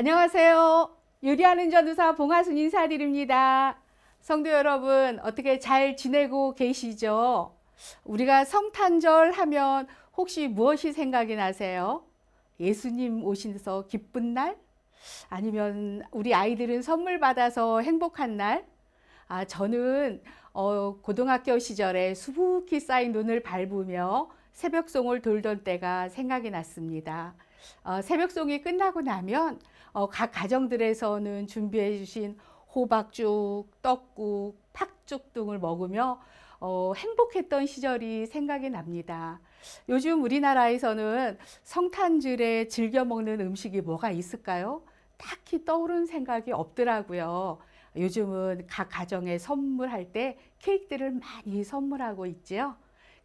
안녕하세요. 요리하는 전도사 봉화순 인사드립니다. 성도 여러분, 어떻게 잘 지내고 계시죠? 우리가 성탄절 하면 혹시 무엇이 생각이 나세요? 예수님 오셔서 기쁜 날? 아니면 우리 아이들은 선물 받아서 행복한 날? 아, 저는 어, 고등학교 시절에 수북히 쌓인 눈을 밟으며 새벽송을 돌던 때가 생각이 났습니다. 어, 새벽송이 끝나고 나면 어, 각 가정들에서는 준비해 주신 호박죽, 떡국, 팥죽 등을 먹으며 어, 행복했던 시절이 생각이 납니다. 요즘 우리나라에서는 성탄절에 즐겨 먹는 음식이 뭐가 있을까요? 딱히 떠오르는 생각이 없더라고요. 요즘은 각 가정에 선물할 때 케이크들을 많이 선물하고 있지요.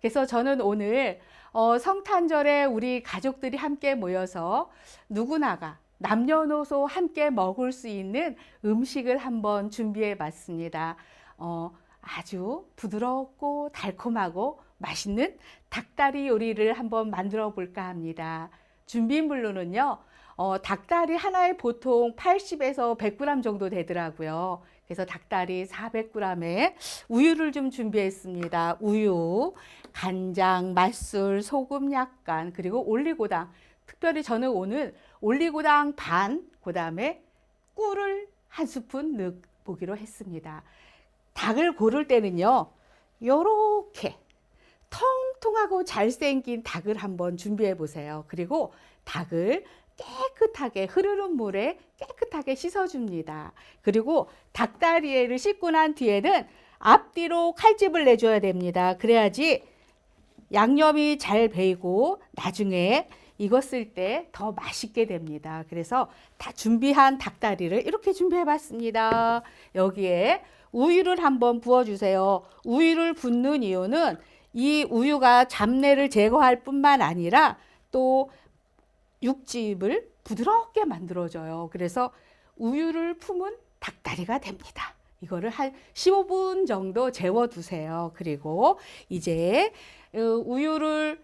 그래서 저는 오늘 어, 성탄절에 우리 가족들이 함께 모여서 누구나가 남녀노소 함께 먹을 수 있는 음식을 한번 준비해 봤습니다. 어, 아주 부드럽고 달콤하고 맛있는 닭다리 요리를 한번 만들어 볼까 합니다. 준비물로는요, 어, 닭다리 하나에 보통 80에서 100g 정도 되더라고요. 그래서 닭다리 400g에 우유를 좀 준비했습니다. 우유, 간장, 맛술, 소금 약간, 그리고 올리고당. 특별히 저는 오늘 올리고당 반, 그 다음에 꿀을 한 스푼 넣어보기로 했습니다. 닭을 고를 때는요, 요렇게 통통하고 잘생긴 닭을 한번 준비해 보세요. 그리고 닭을 깨끗하게 흐르는 물에 깨끗하게 씻어줍니다. 그리고 닭다리를 씻고 난 뒤에는 앞뒤로 칼집을 내줘야 됩니다. 그래야지 양념이 잘 배이고 나중에 익었을 때 더 맛있게 됩니다. 그래서 다 준비한 닭다리를 이렇게 준비해 봤습니다. 여기에 우유를 한번 부어주세요. 우유를 붓는 이유는 이 우유가 잡내를 제거할 뿐만 아니라 또 육즙을 부드럽게 만들어줘요. 그래서 우유를 품은 닭다리가 됩니다. 이거를 한 15분 정도 재워두세요. 그리고 이제 어, 우유를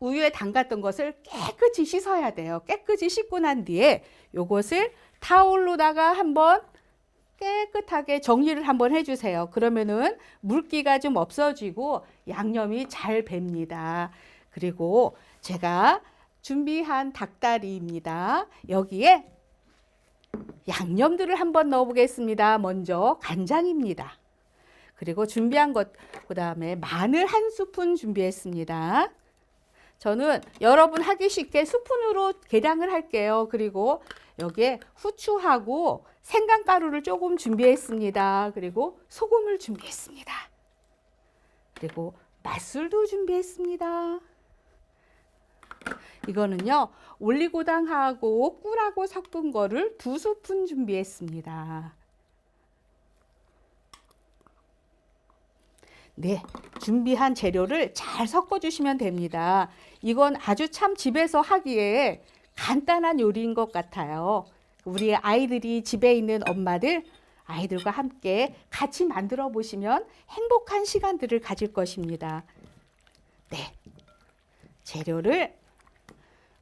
우유에 담갔던 것을 깨끗이 씻어야 돼요. 깨끗이 씻고 난 뒤에 요것을 타올로다가 한번 깨끗하게 정리를 한번 해주세요. 그러면은 물기가 좀 없어지고 양념이 잘 뱄니다. 그리고 제가 준비한 닭다리입니다. 여기에 양념들을 한번 넣어보겠습니다. 먼저 간장입니다. 그리고 준비한 것, 그 다음에 마늘 한 스푼 준비했습니다. 저는 여러분 하기 쉽게 스푼으로 계량을 할게요. 그리고 여기에 후추하고 생강가루를 조금 준비했습니다. 그리고 소금을 준비했습니다. 그리고 맛술도 준비했습니다. 이거는요, 올리고당하고 꿀하고 섞은 거를 두 스푼 준비했습니다. 네, 준비한 재료를 잘 섞어주시면 됩니다. 이건 아주 참 집에서 하기에 간단한 요리인 것 같아요. 우리 아이들이 집에 있는 엄마들, 아이들과 함께 같이 만들어 보시면 행복한 시간들을 가질 것입니다. 네, 재료를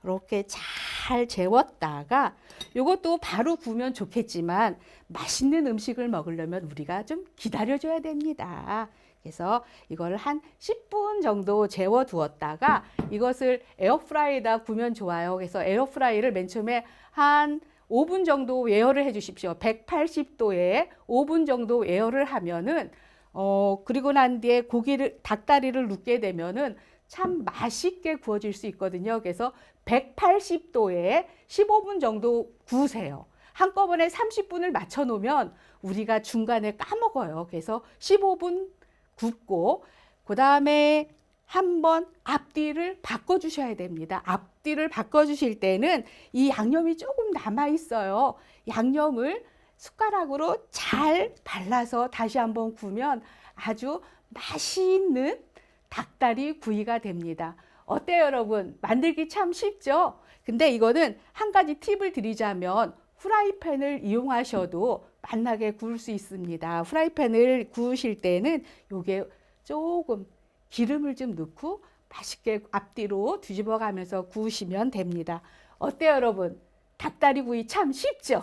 이렇게 잘 재웠다가 이것도 바로 구우면 좋겠지만 맛있는 음식을 먹으려면 우리가 좀 기다려줘야 됩니다. 그래서 이걸 한 10분 정도 재워 두었다가 이것을 에어프라이에다 구우면 좋아요. 그래서 에어프라이를 맨 처음에 한 5분 정도 예열을 해 주십시오. 180도에 5분 정도 예열을 하면은 어 그리고 난 뒤에 고기를 닭다리를 눕게 되면은 참 맛있게 구워질 수 있거든요. 그래서 180도에 15분 정도 구우세요. 한꺼번에 30분을 맞춰 놓으면 우리가 중간에 까먹어요. 그래서 15분 굽고 그 다음에 한번 앞뒤를 바꿔 주셔야 됩니다. 앞뒤를 바꿔 주실 때는 이 양념이 조금 남아 있어요. 양념을 숟가락으로 잘 발라서 다시 한번 구우면 아주 맛있는 닭다리 구이가 됩니다. 어때요, 여러분? 만들기 참 쉽죠? 근데 이거는 한 가지 팁을 드리자면 후라이팬을 이용하셔도 맛나게 구울 수 있습니다. 후라이팬을 구우실 때는 요게 조금 기름을 좀 넣고 맛있게 앞뒤로 뒤집어 가면서 구우시면 됩니다. 어때요, 여러분? 닭다리구이 참 쉽죠?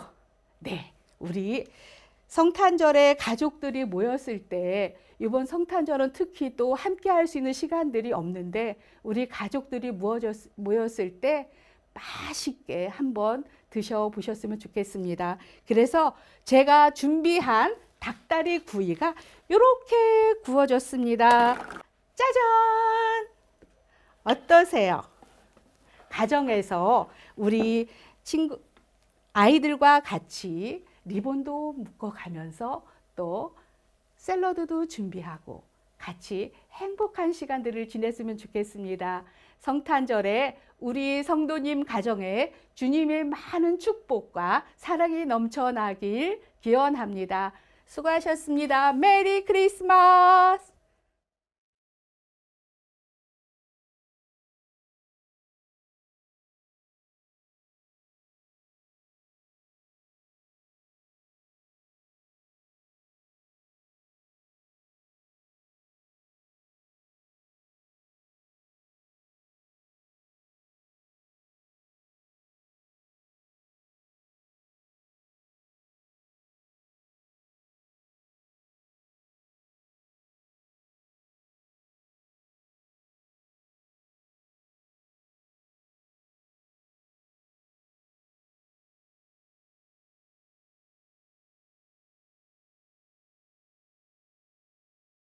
네, 우리 성탄절에 가족들이 모였을 때 이번 성탄절은 특히 또 함께 할 수 있는 시간들이 없는데 우리 가족들이 모였을 때 맛있게 한번 드셔보셨으면 좋겠습니다. 그래서 제가 준비한 닭다리 구이가 이렇게 구워졌습니다. 짜잔! 어떠세요? 가정에서 우리 친구 아이들과 같이 리본도 묶어가면서 또 샐러드도 준비하고 같이 행복한 시간들을 지냈으면 좋겠습니다. 성탄절에 우리 성도님 가정에 주님의 많은 축복과 사랑이 넘쳐나길 기원합니다. 수고하셨습니다. 메리 크리스마스!